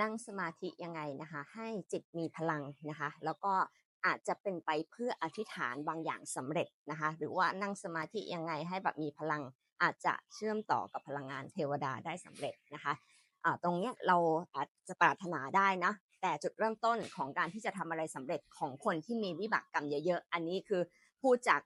นั่งสมาธิยังไงนะคะ ให้จิตมีพลังนะคะ แล้วก็อาจจะเป็นไปเพื่ออธิษฐานบางอย่างสำเร็จนะคะ หรือว่านั่งสมาธิยังไงให้แบบมีพลังอาจจะเชื่อมต่อกับพลังงานเทวดาได้สำเร็จนะคะอ่าตรงเนี้ยเราอาจจะปรารถนาได้นะแต่จุดเริ่มต้นของการที่จะทำอะไรสำเร็จของคนที่มีวิบากกรรมเยอะๆ อันนี้คือพูดจาก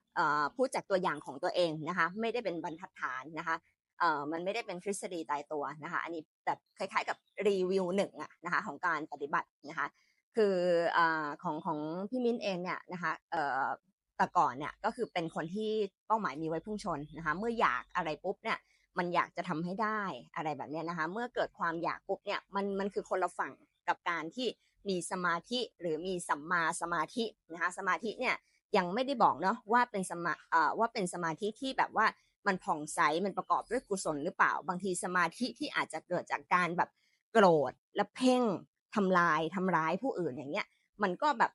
พูดจากตัวอย่างของตัวเองนะคะ ไม่ได้เป็นบรรทัดฐานนะคะ เอ่อมันไม่ได้เป็นทฤษฎีตายตัวนะคะ อันนี้แบบคล้ายๆกับรีวิวหนึ่งอะนะคะของการปฏิบัตินะคะ คืออ่าของของพี่มิ้นเองเนี่ยนะคะเอ่อแต่ก่อนเนี่ยก็คือเป็นคนที่เป้าหมายมีไว้พุ่งชนนะคะเมื่ออยากอะไรปุ๊บเนี่ยมันอยากจะทำให้ได้อะไรแบบเนี้ยนะคะ เมื่อเกิดความอยากปุ๊บเนี่ยมันมันคือคนละฝั่งกับการที่มีสมาธิหรือมีสัมมาสมาธินะคะสมาธิเนี่ยยังไม่ได้บอกเนาะว่าเป็นสมาเอ่อว่าเป็นสมาธิที่แบบว่า มันผ่องใสมันประกอบด้วยกุศลหรือเปล่า บางทีสมาธิที่อาจจะเกิดจากการแบบโกรธและเพ่งทำลายทำร้ายผู้อื่นอย่างเงี้ย มันก็แบบ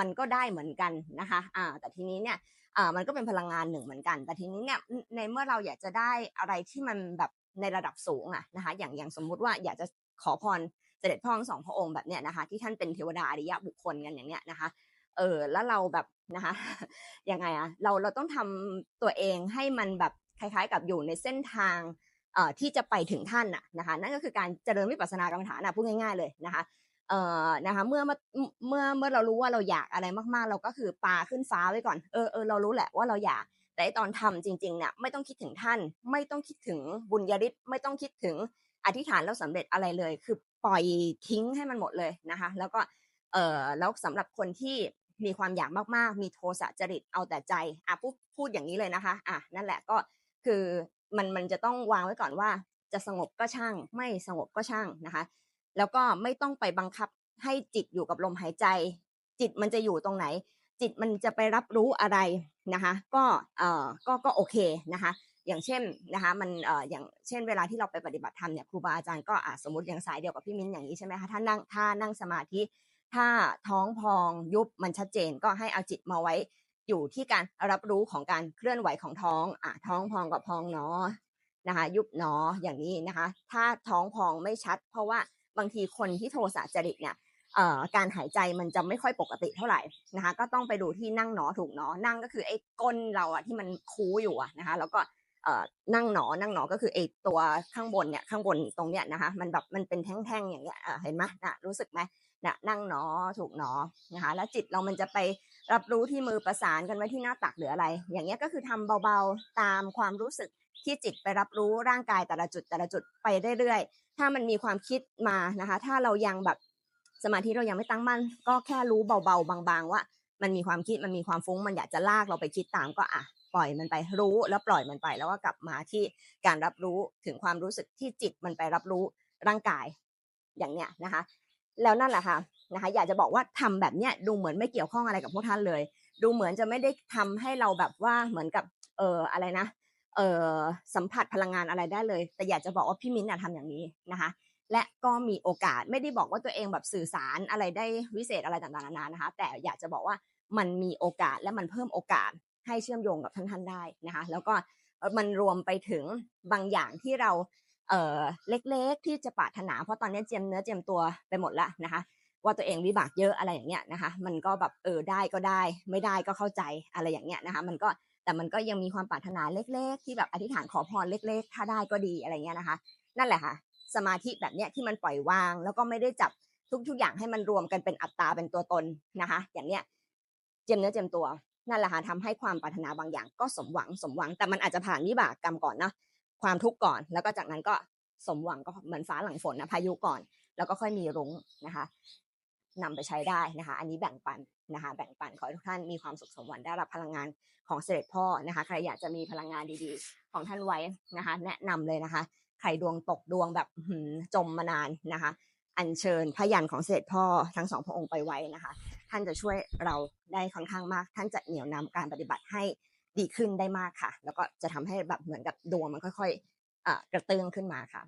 มันก็ได้เหมือนกันนะคะอ่าแต่ทีนี้เนี่ยอ่ามันก็เป็นพลังงานหนึ่งเหมือนกัน แต่ทีนี้เนี่ยในเมื่อเราอยากจะได้อะไรที่มันแบบในระดับสูงอะนะคะ อย่างอย่างสมมุติว่าอยากจะขอพรเสด็จพ่อทั้งสองพระองค์แบบเนี้ยนะคะ ที่ท่านเป็นเทวดาอริยะบุคคลกันอย่างเนี้ยนะคะเออแล้วเราแบบนะคะยังไงอะเราเราต้องทำตัวเองให้มันแบบ คล้ายๆ กับอยู่ในเส้นทางเอ่อที่จะไปถึงท่านน่ะนะคะนั่นก็คือการเจริญวิปัสสนากรรมฐานนะพูดง่าย ๆเลยนะคะเอ่อนะคะเมื่อเมื่อเมื่อเรารู้ว่าเราอยากอะไรมากๆ เราก็คือปาขึ้นฟ้าไว้ก่อนเออเออเรารู้แหละว่าเราอยากแต่ตอนทำจริงๆเนี่ยไม่ต้องคิดถึงท่าน ไม่ต้องคิดถึงบุญญาฤทธิ์ไม่ต้องคิดถึงอธิษฐานแล้วสำเร็จอะไรเลย คือปล่อยทิ้งให้มันหมดเลยนะคะแล้วก็เออแล้วสำหรับคนที่มีความอยากมากๆ มีโทสะจริตเอาแต่ใจอะพูดพูดอย่างนี้เลยนะคะอะนั่นแหละก็ คือมันมันจะต้องวางไว้ก่อนว่า จะสงบก็ช่าง ไม่สงบก็ช่างนะคะ แล้วก็ไม่ต้องไปบังคับให้จิตอยู่กับลมหายใจ จิตมันจะอยู่ตรงไหน จิตมันจะไปรับรู้อะไรนะคะ ก็เอ่อก็ก็โอเคนะคะอย่างเช่นนะคะมันเอ่ออย่างเช่นเวลาที่เราไปปฏิบัติธรรมเนี่ยครูบาอาจารย์ก็อะสมมติอย่างสายเดียวกับพี่มิ้นอย่างนี้ใช่ไหมคะถ้านั่งถ้านั่งสมาธิ ถ้าท้องพองยุบมันชัดเจนก็ให้เอาจิตมาไว้ อยู่ที่การรับรู้ของการเคลื่อนไหวของท้องอะท้องพองกับพองเนาะนะคะ ยุบเนาะอย่างนี้นะคะ ถ้าท้องพองไม่ชัด เพราะว่าบางทีคนที่โทสะจริตเนี่ยเอ่อการหายใจมันจะไม่ค่อยปกติเท่าไหร่นะคะ ก็ต้องไปดูที่นั่งหนอถูกหนอนั่งก็คือไอ้ก้นเราอะที่มันคูอยู่อะนะคะ แล้วก็เอ่อนั่งหนอนั่งหนอก็คือไอ้ตัวข้างบนเนี่ยข้างบนตรงเนี้ยนะคะ มันแบบมันเป็นแท่งๆอย่างเงี้ยเออเห็นไหมนะรู้สึกไหม นะนั่งหนอถูกหนอนะคะแล้วจิตเรามันจะไปรับรู้ที่มือประสานกันไว้ที่หน้าตักหรืออะไร อย่างเงี้ยก็คือทำเบาๆตามความรู้สึกที่จิตไปรับรู้ร่างกายแต่ละจุดแต่ละจุดไปเรื่อยๆ ถ้ามันมีความคิดมานะคะ ถ้าเรายังแบบสมาธิเรายังไม่ตั้งมั่น ก็แค่รู้เบาๆบางๆ ว่า มันมีความคิดมันมีความฟุ้ง มันอยากจะลากเราไปคิดตามก็อะปล่อยมันไปรู้แล้วปล่อยมันไปแล้วก็กลับมาที่การรับรู้ถึงความรู้สึกที่จิตมันไปรับรู้ร่างกายอย่างเนี้ยนะคะ แล้วนั่นแหละค่ะนะคะอยากจะบอกว่าทำแบบเนี้ยดูเหมือนไม่เกี่ยวข้องอะไรกับพวกท่านเลย ดูเหมือนจะไม่ได้ทำให้เราแบบว่าเหมือนกับเอออะไรนะเออสัมผัสพลังงานอะไรได้เลย แต่อยากจะบอกว่าพี่มิ้นท์อะทำอย่างนี้นะคะและก็มีโอกาสไม่ได้บอกว่าตัวเองแบบสื่อสารอะไรได้วิเศษอะไรต่างๆนานานะคะ แต่อยากจะบอกว่ามันมีโอกาสและมันเพิ่มโอกาสให้เชื่อมโยงกับท่านๆได้นะคะ แล้วก็มันรวมไปถึงบางอย่างที่เรา เอ่อเล็กๆ ที่จะปรารถนา เพราะตอนนี้เจียมเนื้อเจียมตัวไปหมดละนะคะ ว่าตัวเองวิบากเยอะอะไรอย่างเงี้ยนะคะ มันก็แบบเออได้ก็ได้ ไม่ได้ก็เข้าใจอะไรอย่างเงี้ยนะคะ มันก็แต่มันก็ยังมีความปรารถนาเล็ก ๆ ที่แบบอธิษฐานขอพรเล็ก ๆ ถ้าได้ก็ดีอะไรเงี้ยนะคะ นั่นแหละค่ะ สมาธิแบบเนี้ยที่มันปล่อยวาง แล้วก็ไม่ได้จับทุกๆอย่างให้มันรวมกันเป็นอัตตาเป็นตัวตนนะคะ อย่างเนี้ยเจียมเนื้อเจียมตัวนั่นแหละค่ะทำให้ความปรารถนาบางอย่างก็สมหวังสมหวังแต่มันอาจจะผ่านวิบากกรรมก่อนเนาะ ความทุกข์ก่อน แล้วก็จากนั้นก็สมหวังก็เหมือนฟ้าหลังฝนนะพายุก่อน แล้วก็ค่อยมีรุ้งนะคะนำไปใช้ได้นะคะ อันนี้แบ่งปันนะคะ แบ่งปันขอให้ทุกท่านมีความสุขสมหวังได้รับพลังงานของเสด็จพ่อนะคะ ใครอยากจะมีพลังงานดีๆ ของท่านไว้นะคะ แนะนำเลยนะคะ ใครดวงตกดวงแบบจมมานานนะคะ อัญเชิญพยันของเสด็จพ่อทั้งสองพระองค์ไปไว้นะคะ ท่านจะช่วยเราได้ค่อนข้างมาก ท่านจะเหนี่ยวนำการปฏิบัติให้ ดีขึ้นได้มากค่ะ แล้วก็จะทำให้แบบเหมือนกับดวงมันค่อยๆกระเตื้องขึ้นมาค่ะ